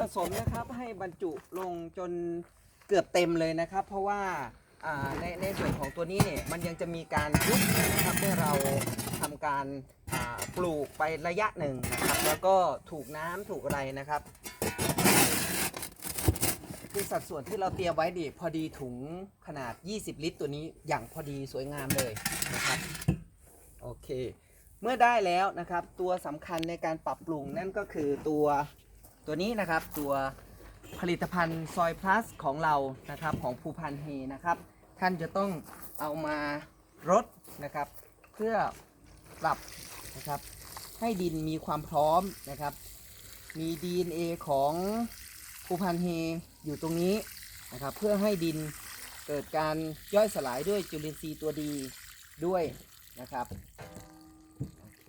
ผสมนะครับให้บรรจุลงจนเกือบเต็มเลยนะครับ เพราะว่าอ่าในในส่วนของตัวนี้เนี่ยมันยังจะมีการยุบนะครับเมื่อเราทำการอ่าปลูกไประยะหนึ่งนะครับ แล้วก็ถูกน้ำถูกอะไรนะครับ คือสัดส่วนที่เราเตรียมไว้ดิพอดีถุงขนาด 20 ลิตร ตัวนี้อย่างพอดีสวยงามเลยนะครับโอเค เมื่อได้แล้วนะครับ ตัวสำคัญในการปรับปรุงนั่นก็คือตัว ตัวนี้นะครับตัวผลิตภัณฑ์ซอยพลัสของเรานะครับของภูพันเฮนะครับ ท่านจะต้องเอามารดนะครับ เพื่อปรับนะครับ ให้ดินมีความพร้อมนะครับ มี DNA ของภูพันเฮอยู่ตรงนี้นะครับ เพื่อให้ดินเกิดการย่อยสลายด้วยจุลินทรีย์ตัวดีด้วยนะครับโอเค